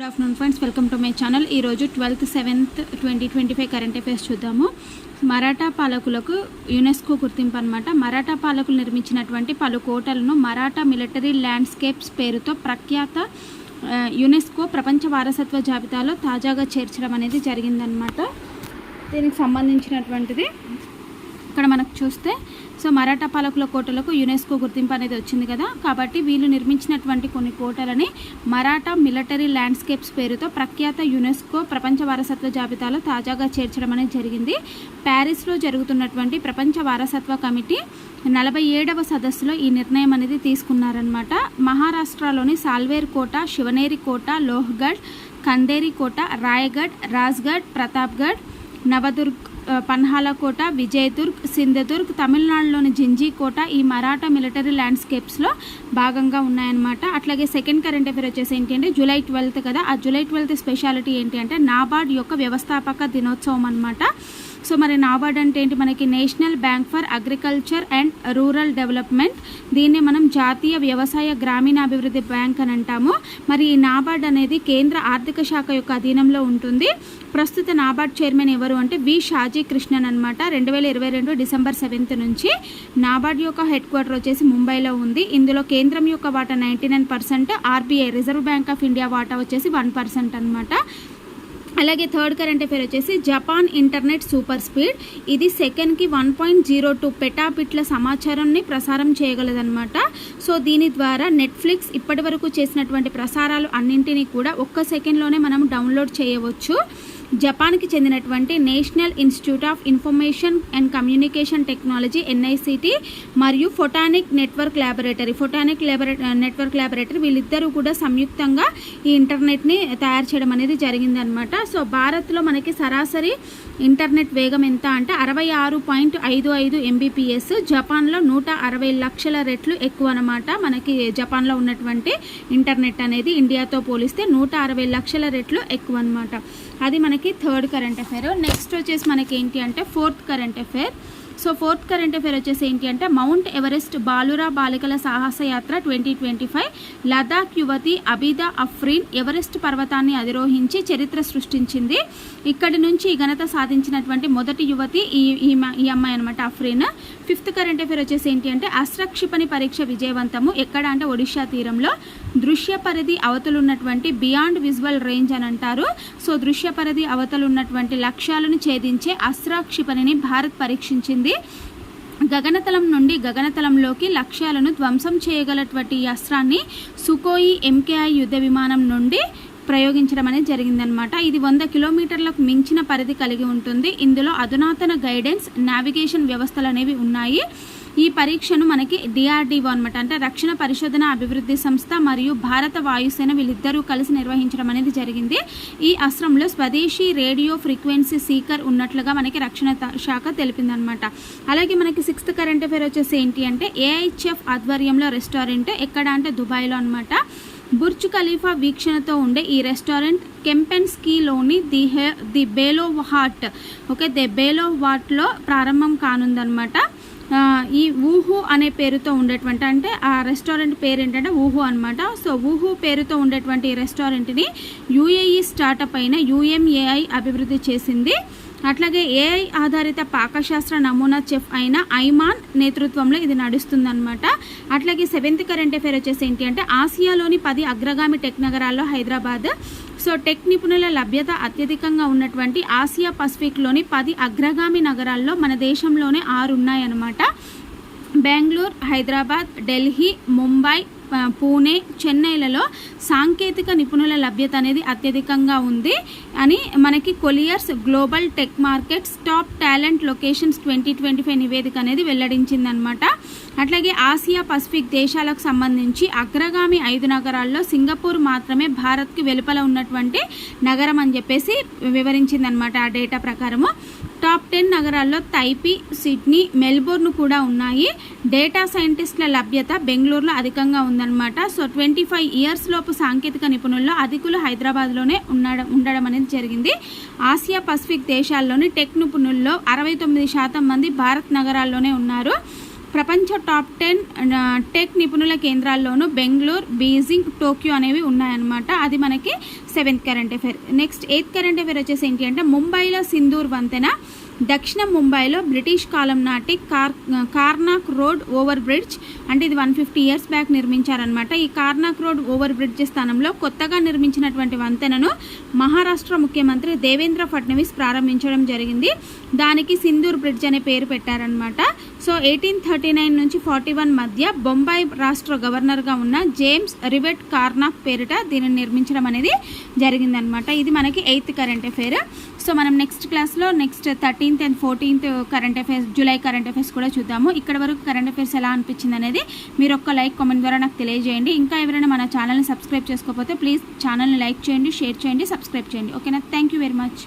Good afternoon friends welcome to my channel ఈరోజు twelfth seventh twenty twenty five current affairs చూద్దాము. మరాఠా పాలకులకు UNESCO గుర్తింపు అనమాట మరాఠా పాలకులు నిర్మించినటువంటి పలు కోటలను మరాఠా మిలిటరీ ల్యాండ్స్కేప్స్ పేరుతో ప్రఖ్యాత యునెస్కో ప్రపంచ వారసత్వ జాబితాలో తాజాగా చేర్చడం అనేది జరిగిందనమాట దీనికి సంబంధించినటువంటిది ఇక్కడ మనకు చూస్తే సో మరాఠా పాలకుల కోటలకు యునెస్కో గుర్తింపు అనేది వచ్చింది కదా. కాబట్టి వీళ్ళు నిర్మించినటువంటి కొన్ని కోటలని మరాఠా మిలిటరీ ల్యాండ్స్కేప్స్ పేరుతో ప్రఖ్యాత యునెస్కో ప్రపంచ వారసత్వ జాబితాలో తాజాగా చేర్చడం అనేది జరిగింది. ప్యారిస్లో జరుగుతున్నటువంటి ప్రపంచ వారసత్వ కమిటీ నలభై ఏడవ సదస్సులో ఈ నిర్ణయం అనేది తీసుకున్నారనమాట మహారాష్ట్రలోని సాల్వేర్ కోట శివనేరి కోట లోహ్గఢ్ కందేరి కోట రాయగఢ్ రాజ్గఢ్ ప్రతాప్గఢ్ నవదుర్గ్ పన్హాలకోట విజయదుర్గ్ సింధదుర్గ్ తమిళనాడులోని జింజీ కోట ఈ మరాఠా మిలిటరీ ల్యాండ్స్కేప్స్లో భాగంగా ఉన్నాయన్నమాట. అట్లాగే సెకండ్ కరెంట్ అఫేర్ వచ్చేసి ఏంటి అంటే జూలై ట్వెల్త్ కదా. ఆ జూలై ట్వెల్త్ స్పెషాలిటీ ఏంటి అంటే నాబార్డ్ యొక్క వ్యవస్థాపక దినోత్సవం అనమాట సో మరి నాబార్డ్ అంటే ఏంటి? మనకి National Bank for Agriculture and Rural Development. దీన్ని మనం జాతీయ వ్యవసాయ గ్రామీణాభివృద్ధి బ్యాంక్ అని అంటాము. మరి ఈ నాబార్డ్ అనేది కేంద్ర ఆర్థిక శాఖ యొక్క అధీనంలో ఉంటుంది. ప్రస్తుత నాబార్డ్ చైర్మన్ ఎవరు అంటే వి షాజీ కృష్ణన్ అనమాట రెండు వేల ఇరవై రెండు డిసెంబర్ సెవెంత్ నుంచి నాబార్డ్ యొక్క హెడ్ క్వార్టర్ వచ్చేసి ముంబైలో ఉంది. ఇందులో కేంద్రం యొక్క వాటా ninety nine percent RBI Reserve Bank of India వాటా వచ్చేసి వన్ పర్సెంట్ అనమాట అలాగే థర్డ్ కరెంట్ అఫేర్ వచ్చేసి జపాన్ ఇంటర్నెట్ సూపర్ స్పీడ్. ఇది సెకండ్కి వన్ పాయింట్ జీరో టూ పెటాపిట్ల సమాచారాన్ని ప్రసారం చేయగలదనమాట సో దీని ద్వారా నెట్ఫ్లిక్స్ ఇప్పటి వరకు చేసినటువంటి ప్రసారాలు అన్నింటినీ కూడా ఒక్క సెకండ్లోనే మనం డౌన్లోడ్ చేయవచ్చు. జపాన్కి చెందినటువంటి national institute of information and communication technology NICT మరియు ఫొటానిక్ నెట్వర్క్ ల్యాబొరేటరీ ఫొటానిక్ ల్యాబొరే నెట్వర్క్ ల్యాబొరేటరీ వీళ్ళిద్దరూ కూడా సంయుక్తంగా ఈ ఇంటర్నెట్ని తయారు చేయడం అనేది జరిగిందనమాట సో భారత్లో మనకి సరాసరి ఇంటర్నెట్ వేగం ఎంత అంటే అరవై ఆరు పాయింట్ ఐదు ఐదు ఎంబీపీఎస్ జపాన్లో నూట అరవై లక్షల రెట్లు ఎక్కువ అనమాట మనకి జపాన్లో ఉన్నటువంటి ఇంటర్నెట్ అనేది ఇండియాతో పోలిస్తే నూట అరవై లక్షల రెట్లు ఎక్కువ అనమాట అది మనకి థర్డ్ కరెంట్ అఫైర్. నెక్స్ట్ వచ్చేసి మనకి ఏంటి అంటే fourth current affair. So fourth current affair వచ్చేసి ఏంటి అంటే మౌంట్ ఎవరెస్ట్ బాలురా బాలికల సాహసయాత్ర ట్వంటీ ట్వంటీ ఫైవ్ లదాఖ్ యువతి అబిదా అఫ్రీన్ ఎవరెస్ట్ పర్వతాన్ని అధిరోహించి చరిత్ర సృష్టించింది. ఇక్కడి నుంచి ఈ ఘనత సాధించినటువంటి మొదటి యువతి ఈ ఈ మ- ఈ అమ్మాయి అనమాట అఫ్రీన్. ఫిఫ్త్ కరెంట్ అఫేర్ వచ్చేసి ఏంటి అంటే అస్త్రక్షిపణి పరీక్ష విజయవంతము ఎక్కడ అంటే ఒడిషా తీరంలో. దృశ్య పరిధి అవతలున్నటువంటి బియాండ్ విజువల్ రేంజ్ అని అంటారు. సో దృశ్య పరిధి అవతలున్నటువంటి లక్ష్యాలను ఛేదించే అస్త్రక్షిపణిని భారత్ పరీక్షించింది. గగనతలం నుండి గగనతలంలోకి లక్ష్యాలను ధ్వంసం చేయగలటువంటి అస్త్రాన్ని సుకోయి ఎంకేఐ యుద్ధ విమానం నుండి ప్రయోగించడం అనేది జరిగిందనమాట ఇది వంద కిలోమీటర్లకు మించిన పరిధి కలిగి ఉంటుంది. ఇందులో అధునాతన గైడెన్స్ నావిగేషన్ వ్యవస్థలు అనేవి ఉన్నాయి. ఈ పరీక్షను మనకి డిఆర్డిఓ అనమాట అంటే రక్షణ పరిశోధన అభివృద్ధి సంస్థ మరియు భారత వాయుసేన వీళ్ళిద్దరూ కలిసి నిర్వహించడం అనేది జరిగింది. ఈ అస్త్రంలో స్వదేశీ రేడియో ఫ్రీక్వెన్సీ సీకర్ ఉన్నట్లుగా మనకి రక్షణ శాఖ శాఖ తెలిపిందనమాట అలాగే మనకి సిక్స్త్ కరెంట్ అఫేర్ వచ్చేసి ఏంటి అంటే ఏఐహెచ్ఎఫ్ ఆధ్వర్యంలో రెస్టారెంట్ ఎక్కడ అంటే దుబాయ్లో అనమాట బుర్జ్ ఖలీఫా వీక్షణతో ఉండే ఈ రెస్టారెంట్ కెంపెన్స్కీలోని ది హే ది బేలో హాట్ ఓకే? ది బేలో వాట్లో ప్రారంభం కానుందనమాట ఈ ఊహు అనే పేరుతో ఉండేటువంటి అంటే ఆ రెస్టారెంట్ పేరు ఏంటంటే ఊహు అనమాట సో ఊహు పేరుతో ఉండేటువంటి ఈ రెస్టారెంట్ని యూఏఈ స్టార్టప్ అయిన యూఎంఏఐ అభివృద్ధి చేసింది. అట్లాగే ఏఐ ఆధారిత పాకశాస్త్ర నమూనా చెఫ్ అయిన ఐమాన్ నేతృత్వంలో ఇది నడుస్తుందన్నమాట. అట్లాగే సెవెంత్ కరెంట్ అఫేర్ వచ్చేసి ఏంటి అంటే ఆసియాలోని పది అగ్రగామి టెక్ నగరాల్లో హైదరాబాద్ సో టెక్ నిపుణుల లభ్యత అత్యధికంగా ఉన్నటువంటి ఆసియా పసిఫిక్లోని పది అగ్రగామి నగరాల్లో మన దేశంలోనే ఆరు ఉన్నాయన్నమాట బెంగళూరు హైదరాబాద్ ఢిల్లీ ముంబై పూణే చెన్నైలలో సాంకేతిక నిపుణుల లభ్యత అనేది అత్యధికంగా ఉంది అని మనకి Colliers global tech markets top talent locations twenty twenty five నివేదిక అనేది వెల్లడించిందనమాట అట్లాగే ఆసియా పసిఫిక్ దేశాలకు సంబంధించి అగ్రగామి ఐదు నగరాల్లో సింగపూర్ మాత్రమే భారత్కి వెలుపల ఉన్నటువంటి నగరం అని చెప్పేసి వివరించిందనమాట ఆ డేటా ప్రకారము. టాప్ టెన్ నగరాల్లో తైపీ సిడ్నీ మెల్బోర్న్ కూడా ఉన్నాయి. డేటా సైంటిస్టుల లభ్యత బెంగళూరులో అధికంగా ఉందన్నమాట. సో ట్వంటీ ఫైవ్ ఇయర్స్ లోపు సాంకేతిక నిపుణుల్లో అధికులు హైదరాబాద్లోనే ఉండడం ఉండడం అనేది జరిగింది. ఆసియా పసిఫిక్ దేశాల్లోని టెక్ నిపుణుల్లో అరవై తొమ్మిది శాతం మంది భారత్ నగరాల్లోనే ఉన్నారు. ప్రపంచ టాప్ టెన్ టెక్ నిపుణుల కేంద్రాల్లోనూ బెంగళూరు బీజింగ్ టోక్యో అనేవి ఉన్నాయన్నమాట. అది మనకి seventh current affair. Next eighth current affair వచ్చేసి ఏంటి అంటే ముంబైలో సింధూర్ వంతెన దక్షిణ ముంబైలో బ్రిటిష్ కాలం నాటి car Carnac road over bridge అంటే ఇది వన్ ఫిఫ్టీ ఇయర్స్ బ్యాక్ నిర్మించారనమాట ఈ కార్నాక్ రోడ్ ఓవర్ బ్రిడ్జ్ స్థానంలో కొత్తగా నిర్మించినటువంటి వంతెనను మహారాష్ట్ర ముఖ్యమంత్రి దేవేంద్ర ఫడ్నవీస్ ప్రారంభించడం జరిగింది. దానికి సింధూర్ బ్రిడ్జ్ అనే పేరు పెట్టారనమాట సో ఎయిటీన్ థర్టీ నైన్ నుంచి ఫార్టీ వన్ మధ్య బొంబాయి రాష్ట్ర గవర్నర్గా ఉన్న జేమ్స్ రివెట్ కార్నాక్ పేరిట దీనిని నిర్మించడం అనేది జరిగిందనమాట. ఇది మనకి ఎయిత్ కరెంట్ అఫేర్. సో మనం నెక్స్ట్ క్లాస్లో next thirteenth and fourteenth current affairs July current affairs కూడా చూద్దాము. ఇక్కడ వరకు కరెంట్ అఫైర్స్ ఎలా అనిపించింది అనేది మీరు ఒక్క లైక్ కామెంట్ ద్వారా నాకు తెలియజేయండి. ఇంకా ఎవరైనా మన ఛానల్ని సబ్స్క్రైబ్ చేసుకోకపోతే ప్లీజ్ ఛానల్ని లైక్ చేయండి షేర్ చేయండి సబ్స్క్రైబ్ చేయండి. ఓకేనా? Thank you very much.